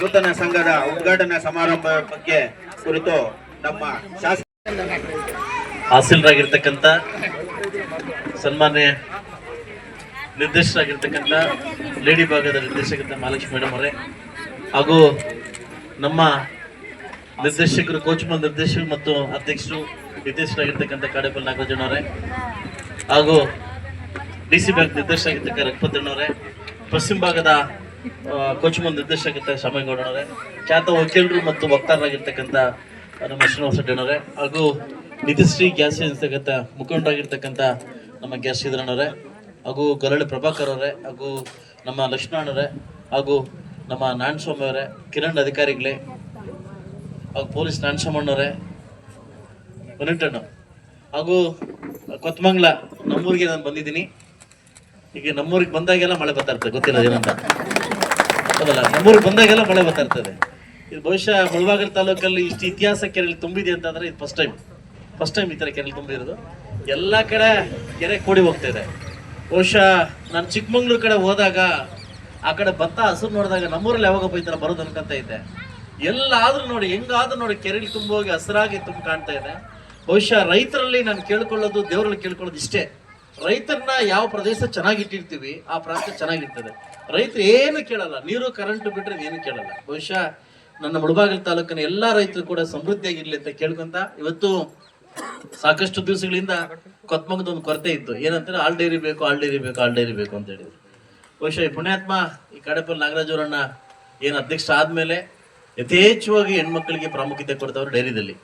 ನೂತನ ಸಂಘದ ಉದ್ಘಾಟನಾ ಸಮಾರಂಭ ಬಗ್ಗೆ ಕುರಿತು ನಮ್ಮ ಶಾಸಕ ಹಾಸೀಲರಾಗಿರ್ತಕ್ಕಂಥ ಸನ್ಮಾನ್ಯ ನಿರ್ದೇಶಕರಾಗಿರ್ತಕ್ಕಂಥ ಲೇಡಿ ಭಾಗದ ನಿರ್ದೇಶಕತೆ ಮಹಾಲಕ್ಷ್ಮಿ ಮೇಡಮ್ ಅವರೇ, ಹಾಗೂ ನಮ್ಮ ನಿರ್ದೇಶಕರು ಕೋಚ್ ಮ ನಿರ್ದೇಶಕರು ಮತ್ತು ಅಧ್ಯಕ್ಷರು ನಿರ್ದೇಶಕರಾಗಿರ್ತಕ್ಕಂಥ ಕಾಡೇಪಲ್ಲಿ ನಾಗರಾಜನವರೇ, ಹಾಗೂ ಡಿ ಸಿ ಬ್ಯಾಂಕ್ ನಿರ್ದೇಶಕ ರಘುಪತಣ್ಣವರೇ ಪಶ್ಚಿಮ ಭಾಗದ ಆ, ನಿರ್ದೇಶಕ ಶಾಮೇಗೌಡನವರೇ ಖ್ಯಾತ ವಕೀಲರು ಮತ್ತು ವಕ್ತಾರರಾಗಿರ್ತಕ್ಕಂಥ ನಮ್ಮ ಶ್ರೀನಿವಾಸ ರೆಡ್ಡಿನವರೇ ಹಾಗೂ ನಿತಿಶ್ರೀ ಗ್ಯಾಸ್ ಇರ್ತಕ್ಕಂಥ ಮುಖಂಡರಾಗಿರ್ತಕ್ಕಂಥ ನಮ್ಮ ಗ್ಯಾಸ್ ಶ್ರೀಧರನವರೇ ಹಾಗೂ ಗರಳಿ ಪ್ರಭಾಕರ್ ಅವರೇ ಹಾಗೂ ನಮ್ಮ ಲಕ್ಷ್ಮಣರೇ ಹಾಗೂ ನಮ್ಮ ನಾರಾಯಣಸ್ವಾಮಿ ಅವರೇ ಕಿರಣ್ ಅಧಿಕಾರಿಗಳೇ ಹಾಗೂ ಪೊಲೀಸ್ ನಾರಾಯಣಸ್ವಾಮಣ್ಣವರೇ ಹೊರಟಣ್ಣ ಹಾಗೂ ಕೊತ್ತಮಂಗ್ಲ ನಮ್ಮೂರಿಗೆ ನಾನು ಬಂದಿದ್ದೀನಿ. ಈಗ ನಮ್ಮೂರಿಗೆ ಬಂದಾಗೆಲ್ಲ ಮಳೆ ಬರ್ತಾ ಇರ್ತದೆ, ಗೊತ್ತಿಲ್ಲ ಏನಂತ. ಹೌದಲ್ಲ, ನಮ್ಮೂರಿಗೆ ಬಂದಾಗೆಲ್ಲ ಮಳೆ ಬರ್ತಾ ಇರ್ತದೆ. ಇದು ಬಹುಶಃ ಮುಳಬಾಗಲ್ ತಾಲೂಕಲ್ಲಿ ಇಷ್ಟು ಇತಿಹಾಸ ಕೆರೆಯಲ್ಲಿ ತುಂಬಿದೆ ಅಂತಂದ್ರೆ ಇದು ಫಸ್ಟ್ ಟೈಮ್ ಫಸ್ಟ್ ಟೈಮ್ ಈ ಥರ ಕೆರೆಯಲ್ಲಿ ತುಂಬಿರೋದು. ಎಲ್ಲ ಕಡೆ ಕೆರೆ ಕೂಡಿ ಹೋಗ್ತಾ ಇದೆ. ಬಹುಶಃ ನಾನು ಚಿಕ್ಕಮಂಗ್ಳೂರು ಕಡೆ ಹೋದಾಗ, ಆ ಕಡೆ ಭತ್ತ ಹಸಿರು ನೋಡಿದಾಗ ನಮ್ಮೂರಲ್ಲಿ ಯಾವಾಗಪ್ಪ ಈ ಥರ ಬರೋದು ಅನ್ಕೊಂತ ಇದ್ದೆ. ಎಲ್ಲಾದ್ರೂ ನೋಡಿ, ಹೆಂಗಾದ್ರೂ ನೋಡಿ ಕೆರೆಯಲ್ಲಿ ತುಂಬ ಹೋಗಿ ಹಸಿರಾಗಿ ತುಂಬ ಕಾಣ್ತಾ ಇದೆ. ಬಹುಶಃ ರೈತರಲ್ಲಿ ನಾನು ಕೇಳ್ಕೊಳ್ಳೋದು, ದೇವರಲ್ಲಿ ಕೇಳ್ಕೊಳ್ಳೋದು ಇಷ್ಟೇ. ರೈತರನ್ನ ಯಾವ ಪ್ರದೇಶ ಚೆನ್ನಾಗಿಟ್ಟಿರ್ತೀವಿ ಆ ಪ್ರಾಂತ ಚೆನ್ನಾಗಿರ್ತದೆ ರೈತರು ಏನು ಕೇಳಲ್ಲ, ನೀರು ಕರೆಂಟ್ ಬಿಟ್ಟರೆ ಏನು ಕೇಳಲ್ಲ. ಬಹುಶಃ ನನ್ನ ಮುಳಬಾಗಿಲು ತಾಲೂಕಿನ ಎಲ್ಲಾ ರೈತರು ಕೂಡ ಸಮೃದ್ಧಿಯಾಗಿರ್ಲಿ ಅಂತ ಕೇಳ್ಕೊಂತ ಇವತ್ತು ಸಾಕಷ್ಟು ದಿವಸಗಳಿಂದ ಕೊತ್ಮಂಗದ ಒಂದು ಕೊರತೆ ಇತ್ತು. ಏನಂತಂದ್ರೆ ಆಲ್ ಡೈರಿ ಬೇಕು ಆಲ್ ಡೈರಿ ಬೇಕು ಆಲ್ ಡೈರಿ ಬೇಕು ಅಂತ ಹೇಳಿದ್ರು. ಬಹುಶಃ ಈ ಪುಣ್ಯಾತ್ಮ, ಈ ಕಡಪಲ್ಲಿ ನಾಗರಾಜ್ ಅವರನ್ನ ಏನು ಅಧ್ಯಕ್ಷ ಆದ್ಮೇಲೆ ಯಥೇಚ್ಛವಾಗಿ ಹೆಣ್ಮಕ್ಳಿಗೆ ಪ್ರಾಮುಖ್ಯತೆ ಕೊಡ್ತಾವ್ರು ಡೈರಿದಲ್ಲಿ.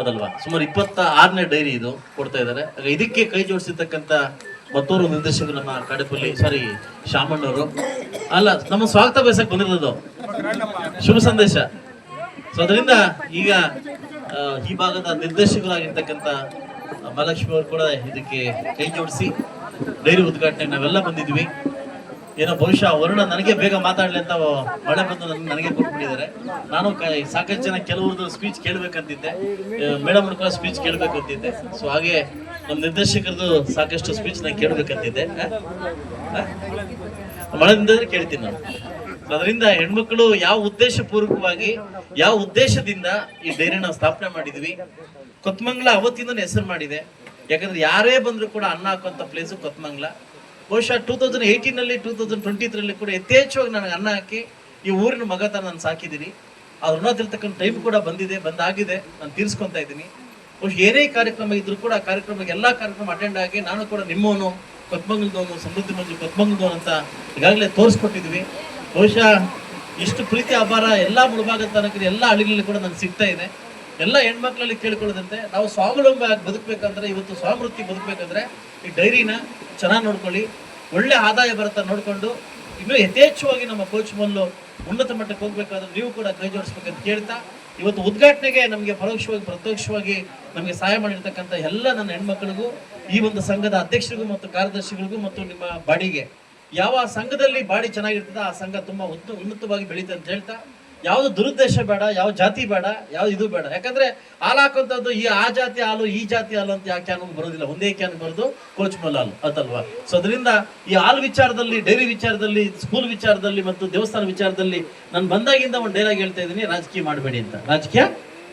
ಅದಲ್ವಾ? ಸುಮಾರು ಇಪ್ಪತ್ತ ಆರನೇ ಡೈರಿ ಇದು ಕೊಡ್ತಾ ಇದ್ದಾರೆ. ಇದಕ್ಕೆ ಕೈ ಜೋಡಿಸಿರ್ತಕ್ಕಂಥ ಮತ್ತೋರು ನಿರ್ದೇಶಕರು ನಮ್ಮ ಕಡಪಲ್ಲಿ ಸಾರಿ ಶಾಮಣ್ಣವರು ಅಲ್ಲ, ನಮ್ಮ ಸ್ವಾಗತ ಬಯಸಕ್ ಬಂದಿರೋದು ಶುಭ ಸಂದೇಶ. ಸೊ ಅದರಿಂದ ಈಗ ಈ ಭಾಗದ ನಿರ್ದೇಶಕರಾಗಿರ್ತಕ್ಕಂಥ ಮಹಾಲಕ್ಷ್ಮಿ ಅವರು ಕೂಡ ಇದಕ್ಕೆ ಕೈ ಜೋಡಿಸಿ, ಡೈರಿ ಉದ್ಘಾಟನೆ ನಾವೆಲ್ಲ ಬಂದಿದ್ವಿ. ಏನೋ ಬಹುಶಃ ವರುಣ ನನಗೆ ಬೇಗ ಮಾತಾಡ್ಲಿ ಅಂತ ಮಳೆ ಬಂದು ನನ್- ನನಗೆ ಕೊಟ್ಬಿಟ್ಟಿದ್ದಾರೆ. ನಾನು ಸಾಕಷ್ಟು ಜನ ಕೆಲವ್ರದ್ದು ಸ್ಪೀಚ್ ಕೇಳ್ಬೇಕಂತಿದ್ದೆ. ಮೇಡಮ್ ಕೂಡ ಸ್ಪೀಚ್ ಕೇಳ್ಬೇಕಂತಿದ್ದೆ. ಸೊ ಹಾಗೆ ನಮ್ಮ ನಿರ್ದೇಶಕರದು ಸಾಕಷ್ಟು ಸ್ಪೀಚ್ ನಾನು ಕೇಳ್ಬೇಕಂತಿದ್ದೆ. ಮಳೆ ಕೇಳ್ತೀನಿ ನಾನು. ಅದರಿಂದ ಹೆಣ್ಮಕ್ಳು ಯಾವ ಉದ್ದೇಶ ಪೂರ್ವಕವಾಗಿ ಯಾವ ಉದ್ದೇಶದಿಂದ ಈ ಡೈರಿನ ಸ್ಥಾಪನೆ ಮಾಡಿದ್ವಿ? ಕೊತ್ಮಂಗ್ಲ ಅವತ್ತಿಂದ ಹೆಸರು ಮಾಡಿದೆ. ಯಾಕಂದ್ರೆ ಯಾರೇ ಬಂದ್ರು ಕೂಡ ಅನ್ನ ಹಾಕುವಂತ ಪ್ಲೇಸು ಕೊತ್ಮಂಗ್ಲ. ಬಹುಶಃ ಟೂ ತೌಸಂಡ್ ಏಯ್ಟೀನಲ್ಲಿ ಟೂ ತೌಸಂಡ್ ಟ್ವೆಂಟಿ ತ್ರೀಲಿ ಕೂಡ ಯಥೇಚ್ಛವಾಗಿ ನನಗೆ ಅನ್ನ ಹಾಕಿ ಈ ಊರಿನ ಮಗ ತರ ನಾನು ಸಾಕಿದ್ದೀನಿ. ಅವ್ರ ಅನ್ನೋದಿರ್ತಕ್ಕಂಥ ಟೈಮ್ ಕೂಡ ಬಂದಿದೆ, ಬಂದಾಗಿದೆ, ನಾನು ತೀರಿಸ್ಕೊತಾ ಇದ್ದೀನಿ. ಬಹುಶಃ ಏನೇ ಕಾರ್ಯಕ್ರಮ ಇದ್ರೂ ಕೂಡ ಆ ಕಾರ್ಯಕ್ರಮಕ್ಕೆ ಎಲ್ಲ ಕಾರ್ಯಕ್ರಮ ಅಟೆಂಡ್ ಆಗಿ ನಾನು ಕೂಡ ನಿಮ್ಮವನು ಕೊತ್ಮಂಗಲ್ದವನು ಸಮೃದ್ಧಿ ಮಂಜು ಕೊತ್ಮಂಗಲ್ದವನು ಅಂತ ಈಗಾಗಲೇ ತೋರಿಸ್ಕೊಟ್ಟಿದ್ವಿ. ಬಹುಶಃ ಇಷ್ಟು ಪ್ರೀತಿ ಅಪಾರ ಎಲ್ಲ ಮುಳುಭಾಗದ ತನಕ ಎಲ್ಲ ಹಳ್ಳಿಗಳಲ್ಲಿ ಕೂಡ ನನಗೆ ಸಿಗ್ತಾ ಇದೆ. ಎಲ್ಲ ಹೆಣ್ಮಕ್ಳಲ್ಲಿ ಕೇಳ್ಕೊಳ್ಳೋದಂತೆ ನಾವು ಸ್ವಾವಲಂಬಿ ಆಗಿ ಬದುಕಬೇಕಂದ್ರೆ, ಇವತ್ತು ಸ್ವಾಮೃತಿ ಬದುಕಬೇಕಂದ್ರೆ ಈ ಡೈರಿನ ಚೆನ್ನಾಗಿ ನೋಡ್ಕೊಳ್ಳಿ, ಒಳ್ಳೆ ಆದಾಯ ಬರುತ್ತೆ ನೋಡಿಕೊಂಡು, ಇನ್ನೂ ಯಥೇಚ್ಛವಾಗಿ ನಮ್ಮ ಕೋಚ್ ಮಲ್ಲು ಉನ್ನತ ಮಟ್ಟಕ್ಕೆ ಹೋಗ್ಬೇಕಾದ್ರೆ ನೀವು ಕೂಡ ಕೈ ಜೋಡಿಸ್ಬೇಕಂತ ಕೇಳ್ತಾ, ಇವತ್ತು ಉದ್ಘಾಟನೆಗೆ ನಮಗೆ ಪರೋಕ್ಷವಾಗಿ, ಪ್ರತ್ಯಕ್ಷವಾಗಿ ನಮಗೆ ಸಹಾಯ ಮಾಡಿರ್ತಕ್ಕಂಥ ಎಲ್ಲ ನನ್ನ ಹೆಣ್ಮಕ್ಳಿಗೂ, ಈ ಒಂದು ಸಂಘದ ಅಧ್ಯಕ್ಷರಿಗೂ ಮತ್ತು ಕಾರ್ಯದರ್ಶಿಗಳಿಗೂ ಮತ್ತು ನಿಮ್ಮ ಬಾಡಿಗೆ. ಯಾವ ಸಂಘದಲ್ಲಿ ಬಾಡಿ ಚೆನ್ನಾಗಿರ್ತದೆ, ಆ ಸಂಘ ತುಂಬ ಉತ್ತ ಉನ್ನತವಾಗಿ ಬೆಳೀತದೆ ಅಂತ ಹೇಳ್ತಾ ಯಾವ್ದು ದುರುದ್ದೇಶ ಬೇಡ ಯಾವ ಜಾತಿ ಬೇಡ ಯಾವ ಇದು ಬೇಡ. ಯಾಕಂದ್ರೆ ಹಾಲು ಹಾಕುವಂಥದ್ದು ಈ ಆ ಜಾತಿ ಹಾಲು, ಈ ಜಾತಿ ಹಾಲು ಅಂತ ಯಾವ ಕ್ಯಾನ್ ಬರೋದಿಲ್ಲ? ಒಂದೇ ಕ್ಯಾನ್ ಬರೋದು? ಕೋಚ್ ಮಲ್ ಹಾಲು ಅದಲ್ವಾ ಸೊ ಅದರಿಂದ ಈ ಹಾಲು ವಿಚಾರದಲ್ಲಿ, ಡೈರಿ ವಿಚಾರದಲ್ಲಿ, ಸ್ಕೂಲ್ ವಿಚಾರದಲ್ಲಿ ಮತ್ತು ದೇವಸ್ಥಾನ ವಿಚಾರದಲ್ಲಿ ನಾನು ಬಂದಾಗಿಂದ ಒಂದು ಡೈಲಾಗ್ ಹೇಳ್ತಾ ಇದ್ದೀನಿ. ರಾಜಕೀಯ ಮಾಡಬೇಡಿ ಅಂತ. ರಾಜಕೀಯ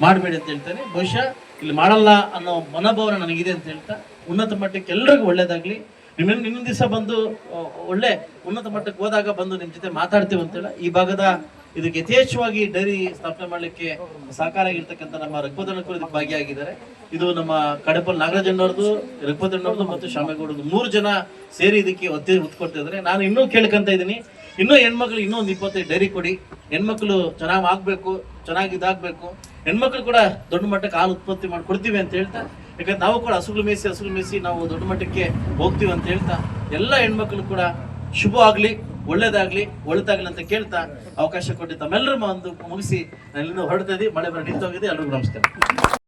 ಮಾಡಬೇಡಿ ಅಂತ ಹೇಳ್ತೇನೆ. ಬಹುಶಃ ಇಲ್ಲಿ ಮಾಡಲ್ಲ ಅನ್ನೋ ಮನೋಭಾವನೆ ನನಗಿದೆ ಅಂತ ಹೇಳ್ತಾ, ಉನ್ನತ ಮಟ್ಟಕ್ಕೆ ಎಲ್ರಿಗೂ ಒಳ್ಳೇದಾಗ್ಲಿ. ನಿಮ್ಮ ಇನ್ನೊಂದು ದಿವಸ ಬಂದು ಒಳ್ಳೆ ಉನ್ನತ ಮಟ್ಟಕ್ಕೆ ಹೋದಾಗ ಬಂದು ನಿಮ್ಮ ಜೊತೆ ಮಾತಾಡ್ತೀವಿ ಅಂತೇಳಿ ಈ ಭಾಗದ ಇದಕ್ಕೆ ಯಥೇಚ್ಛವಾಗಿ ಡೈರಿ ಸ್ಥಾಪನೆ ಮಾಡಲಿಕ್ಕೆ ಸಹಕಾರ ಆಗಿರ್ತಕ್ಕಂಥ ನಮ್ಮ ರಘುಪತಣ್ಣ ಕೂಡ ಇದಕ್ಕೆ ಭಾಗಿಯಾಗಿದ್ದಾರೆ. ಇದು ನಮ್ಮ ಕಡಪಲ್ ನಾಗರಾಜಣ್ಣವ್ರದ್ದು ರಘುಪತಣ್ಣವ್ರದ್ದು ಮತ್ತು ಶಾಮೇಗೌಡದ್ದು ಮೂರು ಜನ ಸೇರಿ ಇದಕ್ಕೆ ಒತ್ತಿ ಇದ್ದಾರೆ. ನಾನು ಇನ್ನೂ ಕೇಳ್ಕೊಂತ ಇದ್ದೀನಿ. ಇನ್ನೂ ಹೆಣ್ಮಕ್ಳು ಇನ್ನೂ ಒಂದು ಇಪ್ಪತ್ತೈದು ಡೈರಿ ಕೊಡಿ. ಹೆಣ್ಮಕ್ಳು ಚೆನ್ನಾಗಿ ಆಗಬೇಕು, ಚೆನ್ನಾಗಿ ಇದಾಗಬೇಕು. ಹೆಣ್ಮಕ್ಳು ಕೂಡ ದೊಡ್ಡ ಮಟ್ಟಕ್ಕೆ ಹಾಲು ಉತ್ಪತ್ತಿ ಮಾಡಿ ಕೊಡ್ತೀವಿ ಅಂತ ಹೇಳ್ತಾ, ಯಾಕಂದ್ರೆ ನಾವು ಕೂಡ ಹಸುಗಳು ಮೇಯಿಸಿ ಹಸುಗಳು ಮೇಯಿಸಿ ನಾವು ದೊಡ್ಡ ಮಟ್ಟಕ್ಕೆ ಹೋಗ್ತೀವಿ ಅಂತ ಹೇಳ್ತಾ, ಎಲ್ಲ ಹೆಣ್ಮಕ್ಳು ಕೂಡ ಶುಭ ಆಗ್ಲಿ. ಒಳ್ಳೇದಾಗ್ಲಿ ಒಳ್ಳೆದಾಗ್ಲಿ ಅಂತ ಕೇಳ್ತಾ ಅವಕಾಶ ಕೊಟ್ಟಿದ್ದ ತಮ್ಮೆಲ್ಲರೂ ಒಂದು ಮುಗಿಸಿ ನಾನು ಹೊರಡ್ತಾ ಇದ್ದೀವಿ. ಮಳೆ ಬರ ನಿಂತೋಗಿದೆ. ಎಲ್ಲರಿಗೂ ನಮಸ್ಕಾರ.